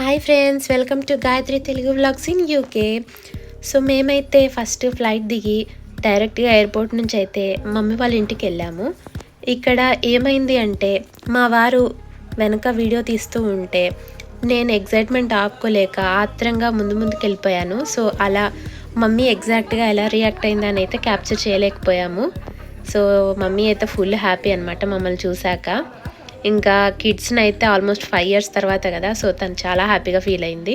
Hi friends welcome to Gayatri Telugu vlogs in UK so మేమైతే first flight దిగి డైరెక్ట్గా airport నుంచి అయితే మమ్మీ వాళ్ళ ఇంటికి వెళ్ళాము. ఇక్కడ ఏమైంది అంటే మా వారు వెనక వీడియో తీస్తూ ఉంటే నేను ఎగ్జైట్మెంట్ ఆపుకోలేక ఆత్రంగా ముందు ముందుకు వెళ్ళిపోయాను. సో అలా మమ్మీ ఎగ్జాక్ట్గా ఎలా రియాక్ట్ అయిందని అయితే క్యాప్చర్ చేయలేకపోయాము. సో మమ్మీ అయితే ఫుల్ హ్యాపీ అనమాట మమ్మల్ని చూశాక. ఇంకా కిడ్స్ని అయితే ఆల్మోస్ట్ ఫైవ్ ఇయర్స్ తర్వాత కదా సో తను చాలా హ్యాపీగా ఫీల్ అయింది.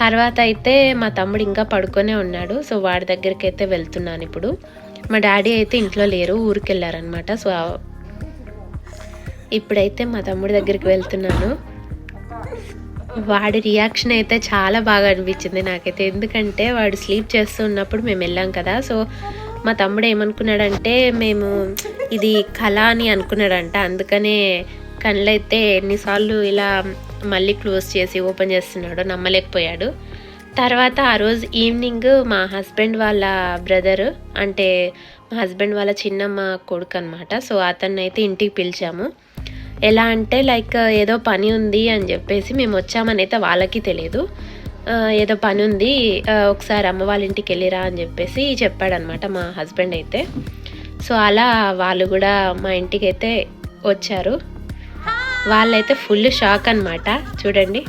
తర్వాత అయితే మా తమ్ముడు ఇంకా పడుకొనే ఉన్నాడు సో వాడి దగ్గరికి అయితే వెళ్తున్నాను ఇప్పుడు. మా డాడీ అయితే ఇంట్లో లేరు ఊరికి వెళ్ళారనమాట సో ఇప్పుడైతే మా తమ్ముడి దగ్గరికి వెళ్తున్నాను. వాడి రియాక్షన్ అయితే చాలా బాగా అనిపించింది నాకైతే ఎందుకంటే వాడు స్లీప్ చేస్తూ ఉన్నప్పుడు మేము వెళ్ళాం కదా సో మా తమ్ముడు ఏమనుకున్నాడంటే మేము ఇది కళ అని అనుకున్నాడంట అందుకనే కళ్ళైతే ఎన్నిసార్లు ఇలా మళ్ళీ క్లోజ్ చేసి ఓపెన్ చేస్తున్నాడో నమ్మలేకపోయాడు. తర్వాత ఆ రోజు ఈవినింగ్ మా హస్బెండ్ వాళ్ళ బ్రదర్ అంటే మా హస్బెండ్ వాళ్ళ చిన్నమ్మ కొడుకు అనమాట సో అతన్ని అయితే ఇంటికి పిలిచాము. ఎలా అంటే లైక్ ఏదో పని ఉంది అని చెప్పేసి మేము వచ్చామని అయితే వాళ్ళకి తెలియదు. ఏదో పని ఉంది ఒకసారి అమ్మ వాళ్ళ ఇంటికి వెళ్ళిరా అని చెప్పేసి చెప్పాడనమాట మా హస్బెండ్ అయితే. సో అలా వాళ్ళు కూడా మా ఇంటికి అయితే వచ్చారు. వాళ్ళైతే ఫుల్ షాక్ అన్నమాట. చూడండి.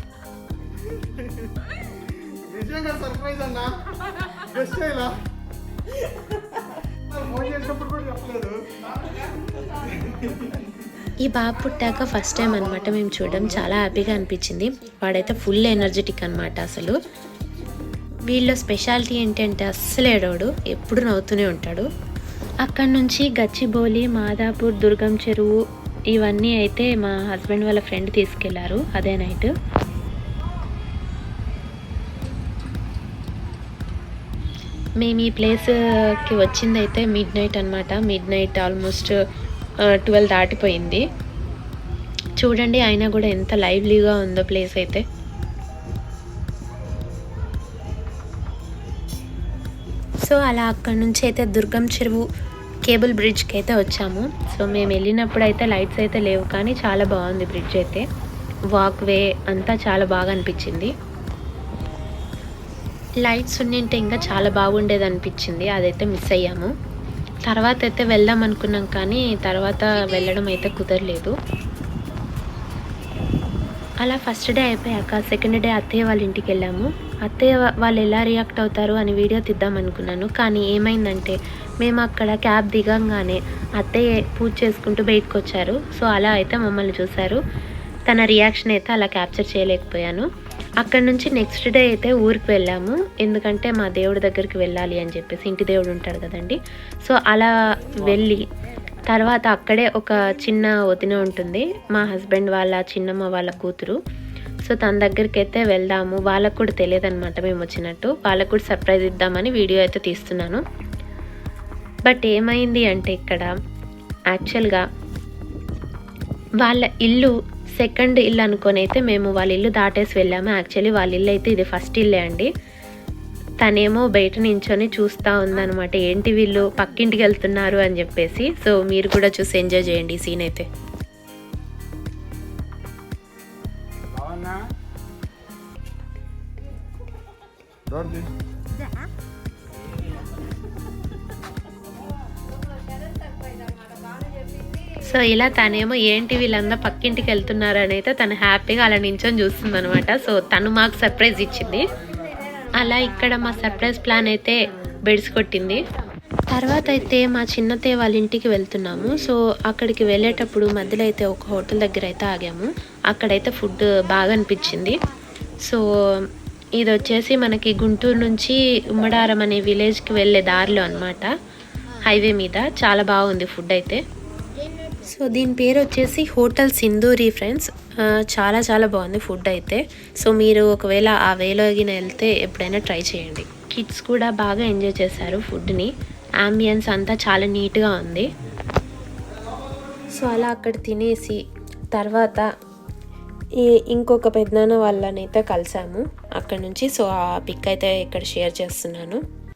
ఈ బాబు పుట్టాక ఫస్ట్ టైం అనమాట మేము చూడడం చాలా హ్యాపీగా అనిపించింది. వాడైతే ఫుల్ ఎనర్జెటిక్ అనమాట అసలు. వీళ్ళ స్పెషాలిటీ ఏంటంటే అస్సలు ఏడవడు. ఎప్పుడు నవ్వుతూనే ఉంటాడు. అక్కడ నుంచి గచ్చిబౌలి మాదాపూర్ దుర్గం చెరువు ఇవన్నీ అయితే మా హస్బెండ్ వాళ్ళ ఫ్రెండ్ తీసుకెళ్ళారు అదే నైట్. మేము ఈ ప్లేస్కి వచ్చింది అయితే మిడ్ నైట్ అనమాట మిడ్ నైట్ ఆల్మోస్ట్ ట్వెల్వ్ దాటిపోయింది. చూడండి అయినా కూడా ఎంత లైవ్లీగా ఉందో ప్లేస్ అయితే. సో అలా అక్కడ నుంచి అయితే దుర్గం చెరువు కేబుల్ బ్రిడ్జ్కి అయితే వచ్చాము. సో మేము వెళ్ళినప్పుడు అయితే లైట్స్ అయితే లేవు కానీ చాలా బాగుంది బ్రిడ్జ్ అయితే. వాక్ వే అంతా చాలా బాగా అనిపించింది. లైట్స్ ఉండింటే ఇంకా చాలా బాగుండేది అనిపించింది. అదైతే మిస్ అయ్యాము. తర్వాత అయితే వెళ్దాం అనుకున్నాం కానీ తర్వాత వెళ్ళడం అయితే కుదరలేదు. అలా ఫస్ట్ డే అయిపోయాక సెకండ్ డే అత్తయ్య వాళ్ళ ఇంటికి వెళ్ళాము. అత్తయ్య వాళ్ళు ఎలా రియాక్ట్ అవుతారు అని వీడియో తీద్దాం అనుకున్నాను కానీ ఏమైందంటే మేము అక్కడ క్యాబ్ దిగంగానే అత్తయ్య పూజ చేసుకుంటూ బయటకు వచ్చారు సో అలా అయితే మమ్మల్ని చూశారు. తన రియాక్షన్ అయితే అలా క్యాప్చర్ చేయలేకపోయాను. అక్కడ నుంచి నెక్స్ట్ డే అయితే ఊరికి వెళ్ళాము. ఎందుకంటే మా దేవుడి దగ్గరికి వెళ్ళాలి అని చెప్పేసి ఇంటి దేవుడు ఉంటాడు కదండి. సో అలా వెళ్ళి తర్వాత అక్కడే ఒక చిన్న వదిన ఉంటుంది. మా హస్బెండ్ వాళ్ళ చిన్నమ్మ వాళ్ళ కూతురు. సో తన దగ్గరికి అయితే వెళ్దాము. వాళ్ళకు కూడా తెలియదు అనమాట మేము వచ్చినట్టు. వాళ్ళకు కూడా సర్ప్రైజ్ ఇద్దామని వీడియో అయితే తీస్తున్నాను. బట్ ఏమైంది అంటే ఇక్కడ యాక్చువల్గా వాళ్ళ ఇల్లు సెకండ్ ఇల్లు అనుకొని అయితే మేము వాళ్ళ ఇల్లు దాటేసి వెళ్ళాము. యాక్చువల్లీ వాళ్ళ ఇల్లు అయితే ఇది ఫస్ట్ ఇల్లే అండి. తనేమో బయట నించొని చూస్తూ ఉందన్నమాట. ఏంటి వీళ్ళు పక్కింటికి వెళ్తున్నారు అని చెప్పేసి. సో మీరు కూడా చూసి ఎంజాయ్ చేయండి ఈ సీన్ అయితే. బాగున్నా? సో ఇలా తనేమో ఏంటి వీళ్ళందరూ పక్కింటికి వెళ్తున్నారని అయితే తను హ్యాపీగా అలా నించొని చూస్తుంది అనమాట సో తను మాకు సర్ప్రైజ్ ఇచ్చింది. అలా ఇక్కడ మా సర్ప్రైజ్ ప్లాన్ అయితే బెడిసి కొట్టింది. తర్వాత అయితే మా చిన్నతయ్య వాళ్ళ ఇంటికి వెళ్తున్నాము. సో అక్కడికి వెళ్ళేటప్పుడు మధ్యలో అయితే ఒక హోటల్ దగ్గర అయితే ఆగాము. అక్కడైతే ఫుడ్ బాగా అనిపించింది. సో ఇది వచ్చేసి మనకి గుంటూరు నుంచి ఉమ్మడారం అనే విలేజ్కి వెళ్ళే దారిలో అనమాట హైవే మీద. చాలా బాగుంది ఫుడ్ అయితే. సో దీని పేరు వచ్చేసి హోటల్ సింధూరి ఫ్రెండ్స్. చాలా చాలా బాగుంది ఫుడ్ అయితే. సో మీరు ఒకవేళ ఆ వేలో వెళ్తే ఎప్పుడైనా ట్రై చేయండి. కిడ్స్ కూడా బాగా ఎంజాయ్ చేశారు ఫుడ్ని. అంబియన్స్ అంతా చాలా నీట్గా ఉంది. సో అలా అక్కడ తినేసి తర్వాత ఇంకొక పెద్దనాన్న వాళ్ళనైతే కలిసాము అక్కడ నుంచి. సో ఆ పిక్ అయితే ఇక్కడ షేర్ చేస్తున్నాను.